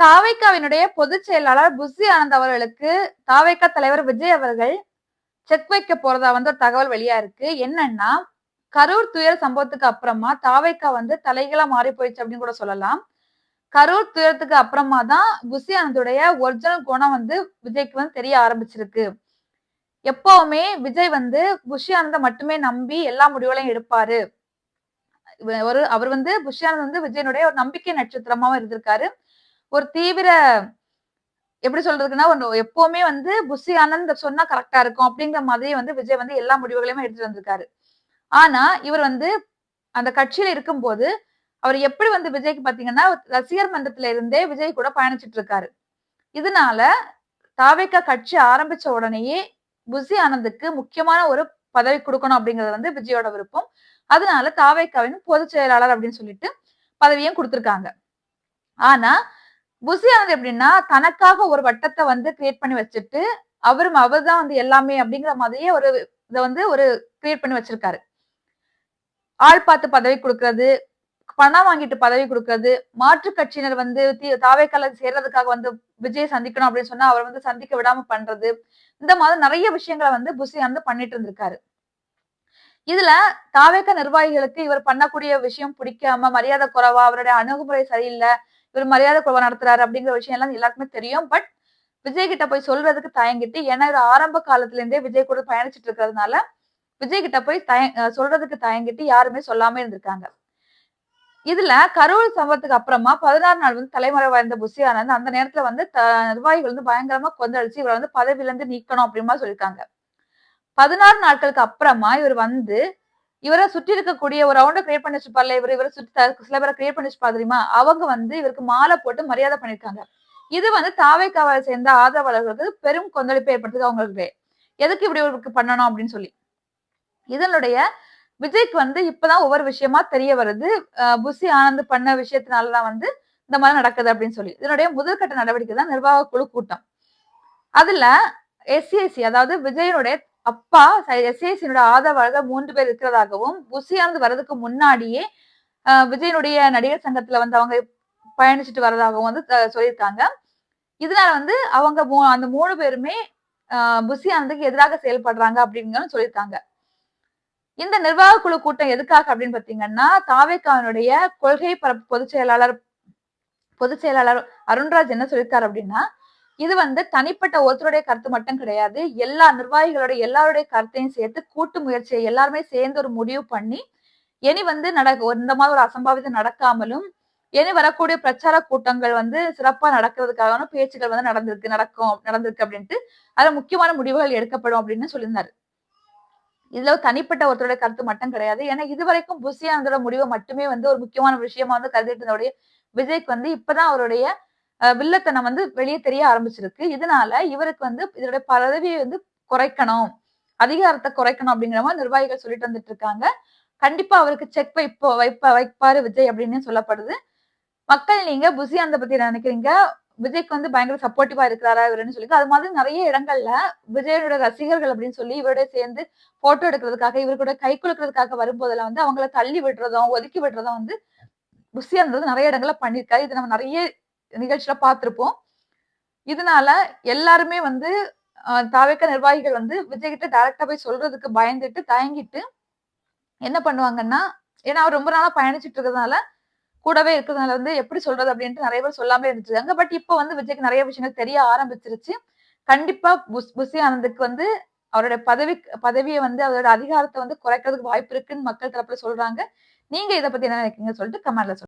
தாவைக்காவினுடைய பொதுச் செயலாளர் புசி ஆனந்த் அவர்களுக்கு தாவைக்கா தலைவர் விஜய் அவர்கள் செக் வைக்க போறதா வந்து ஒரு தகவல் வெளியா இருக்கு. என்னன்னா கரூர் துயர் சம்பவத்துக்கு அப்புறமா தாவைக்கா வந்து தலைகளா மாறி போயிடுச்சு அப்படின்னு கூட சொல்லலாம். கரூர் துயரத்துக்கு அப்புறமா தான் புசி ஆனந்துடைய ஒரிஜினல் குணம் வந்து விஜய்க்கு வந்து தெரிய ஆரம்பிச்சிருக்கு. எப்பவுமே விஜய் வந்து புஷி ஆனந்த மட்டுமே நம்பி எல்லா முடிவுகளையும் எடுப்பாரு. ஒரு அவர் வந்து புஷி ஆனந்த் வந்து விஜயனுடைய ஒரு நம்பிக்கை நட்சத்திரமாவும் இருந்திருக்காரு. ஒரு தீவிர எப்படி சொல்றதுக்குன்னா ஒரு எப்பவுமே வந்து புஷி ஆனந்த் சொன்னா கரெக்டா இருக்கும் அப்படிங்கிற மாதிரி வந்து விஜய் வந்து எல்லா முடிவுகளையுமே எடுத்துட்டு வந்திருக்காரு. ஆனா இவர் வந்து அந்த கட்சியில இருக்கும்போது அவர் எப்படி வந்து விஜய்க்கு பாத்தீங்கன்னா ரசிகர் மன்றத்துல இருந்தே விஜய் கூட பயணிச்சிட்டு இருக்காரு. இதனால தாவேக்கா கட்சி ஆரம்பிச்ச உடனேயே புசி ஆனந்துக்கு முக்கியமான ஒரு பதவி கொடுக்கணும் அப்படிங்கிறது வந்து விஜயோட விருப்பம். அதனால தாவேக்காவின் பொதுச் செயலாளர் அப்படின்னு சொல்லிட்டு பதவியும் கொடுத்திருக்காங்க. ஆனா புசியானது எப்படின்னா தனக்காக ஒரு வட்டத்தை வந்து கிரியேட் பண்ணி வச்சுட்டு அவரும் அவர் தான் வந்து எல்லாமே அப்படிங்கிற மாதிரியே ஒரு இதை வந்து ஒரு கிரியேட் பண்ணி வச்சிருக்காரு. ஆள் பார்த்து பதவி கொடுக்கறது பணம் வாங்கிட்டு பதவி கொடுக்கறது மாற்று கட்சியினர் வந்து தி- தாவேக்கால சேர்றதுக்காக வந்து விஜய் சந்திக்கணும் அப்படின்னு சொன்னா அவர் வந்து சந்திக்க விடாம பண்றது இந்த மாதிரி நிறைய விஷயங்களை வந்து புசியானது வந்து பண்ணிட்டு இருந்திருக்காரு. இதுல தாவேக்க நிர்வாகிகளுக்கு இவர் பண்ணக்கூடிய விஷயம் பிடிக்காம மரியாதை குறைவா அவருடைய அணுகுமுறை சரியில்லை இவர் மரியாதை குழுவை நடத்துறாரு அப்படிங்கிற விஷயம் எல்லாம் எல்லாருக்குமே தெரியும். பட் விஜய் கிட்ட போய் சொல்றதுக்கு தயங்கிட்டு ஏன்னா இவர் ஆரம்ப காலத்துல இருந்தே விஜய் கூட பயணிச்சிட்டு இருக்கிறதுனால விஜய் கிட்ட போய் தய அஹ் சொல்றதுக்கு தயங்கிட்டு யாருமே சொல்லாம இருந்திருக்காங்க. இதுல கரூர் சம்பவத்துக்கு அப்புறமா பதினாறு நாள் வந்து தலைமுறை வாய்ந்த புசி ஆனந்த் அந்த நேரத்துல வந்து த- நிர்வாகிகள் வந்து பயங்கரமா கொந்தளிச்சு இவரை வந்து பதவியில இருந்து நீக்கணும் அப்படிமா சொல்லியிருக்காங்க. பதினாறு நாட்களுக்கு அப்புறமா இவர் வந்து இவரை சுற்றி இருக்கக்கூடிய ஒரு ரவுண்டை கிரியேட் பண்ணி வச்சிருப்பார்ல இவர் இவரை சுற்றி சில பேரை கிரியேட் பண்ணி வச்சிருப்பா தெரியுமா? அவங்க வந்து இவருக்கு மாலை போட்டு மரியாதை பண்ணிருக்காங்க இது வந்து தாவைக்காவை சேர்ந்த ஆதரவாளர்களுக்கு பெரும் கொந்தளிப்பை ஏற்படுத்துது அவங்களுக்கு எதுக்கு இப்படி இவருக்கு பண்ணணும் அப்படின்னு சொல்லி. இதனுடைய விஜய்க்கு வந்து இப்பதான் ஒவ்வொரு விஷயமா தெரிய வருது. புசி ஆனந்த் பண்ண விஷயத்தினாலதான் வந்து இந்த மாதிரி நடக்குது அப்படின்னு சொல்லி. இதனுடைய முதற்கட்ட நடவடிக்கை தான் நிர்வாக குழு கூட்டம். அதுல எஸ்சிஎஸ்சி அதாவது விஜயனுடைய அப்பா எஸ்சிஎஸ்சியினுடைய ஆதரவாளர்கள் மூன்று பேர் இருக்கிறதாகவும் புசியானது வர்றதுக்கு முன்னாடியே விஜயனுடைய நடிகர் சங்கத்துல வந்து அவங்க பயணிச்சுட்டு வர்றதாகவும் வந்து சொல்லியிருக்காங்க. இதனால வந்து அவங்க மூ- அந்த மூணு பேருமே அஹ் புசி ஆனந்துக்கு எதிராக செயல்படுறாங்க அப்படிங்கிறது சொல்லியிருக்காங்க. இந்த நிர்வாக குழு கூட்டம் எதுக்காக அப்படின்னு பாத்தீங்கன்னா தாவேக்காவினுடைய கொள்கை பரப்பு பொதுச் செயலாளர் பொதுச் செயலாளர் அருண்ராஜ் என்ன சொல்லியிருக்காரு அப்படின்னா இது வந்து தனிப்பட்ட ஒருத்தருடைய கருத்து மட்டும் கிடையாது. எல்லா நிர்வாகிகளோட எல்லாருடைய கருத்தையும் சேர்த்து கூட்டு முயற்சியை எல்லாருமே சேர்ந்து ஒரு முடிவு பண்ணி இனி வந்து நடக்க ஒரு- இந்த மாதிரி ஒரு அசம்பாவிதம் நடக்காமலும் இனி வரக்கூடிய பிரச்சார கூட்டங்கள் வந்து சிறப்பா நடக்கிறதுக்கான பேச்சுகள் வந்து நடந்திருக்கு நடக்கும் நடந்திருக்கு அப்படின்ட்டு அதுல முக்கியமான முடிவுகள் எடுக்கப்படும் அப்படின்னு சொல்லியிருந்தாரு. இதுல தனிப்பட்ட ஒருத்தருடைய கருத்து மட்டும் கிடையாது. ஏன்னா இதுவரைக்கும் புசியானதோட முடிவை மட்டுமே வந்து ஒரு முக்கியமான விஷயமா வந்து கருதிட்டு இருந்தோடைய விஜய்க்கு வந்து இப்பதான் அவருடைய வில்லத்தனம் வந்து வெளியே தெரிய ஆரம்பிச்சிருக்கு. இதனால இவருக்கு வந்து இதனுடைய பதவியை வந்து குறைக்கணும். அதிகாரத்தை குறைக்கணும் அப்படிங்கிற மாதிரி நிர்வாகிகள் சொல்லிட்டு வந்துட்டு இருக்காங்க. கண்டிப்பா அவருக்கு செக் வைப்போ வைப்ப வைப்பாரு விஜய் அப்படின்னு சொல்லப்படுது. மக்கள் நீங்க புசியானந்த பத்தி நினைக்கிறீங்க? விஜய்க்கு வந்து பயங்கர சப்போர்ட்டிவா இருக்கிறாரா இவருன்னு சொல்லி அது மாதிரி நிறைய இடங்கள்ல விஜயனோட ரசிகர்கள் அப்படின்னு சொல்லி இவரோட சேர்ந்து போட்டோ எடுக்கிறதுக்காக இவருக்கூட கை குலுக்கிறதுக்காக வரும்போதுல வந்து அவங்கள தள்ளி விடுறதும் ஒதுக்கி விடுறதும் வந்து புஷியா இருந்தது நிறைய இடங்கள்ல பண்ணியிருக்காரு. இது நம்ம நிறைய நிகழ்ச்சியில பார்த்திருப்போம். இதனால எல்லாருமே வந்து தாவேக்க நிர்வாகிகள் வந்து விஜய் கிட்ட டைரக்டா போய் சொல்றதுக்கு பயந்துட்டு தயங்கிட்டு என்ன பண்ணுவாங்கன்னா ஏன்னா அவர் ரொம்ப நாளா பயணிச்சிட்டு இருக்கிறதுனால கூடவே இருக்கிறதுனால வந்து எப்படி சொல்றது அப்படின்ட்டு நிறைய பேர் சொல்லாம இருந்துருக்காங்க பட் இப்போ வந்து விஜய்க்கு நிறைய விஷயங்கள் தெரிய ஆரம்பிச்சிருச்சு. கண்டிப்பா புஸ் புஷி ஆனந்துக்கு வந்து அவரோட பதவி பதவியை வந்து அவரோட அதிகாரத்தை வந்து குறைக்கிறதுக்கு வாய்ப்பு இருக்குன்னு மக்கள் தரப்புல சொல்றாங்க. நீங்க இதை பத்தி என்ன நினைக்கிறீங்க சொல்லிட்டு கமெண்ட்ல சொல்லுங்க.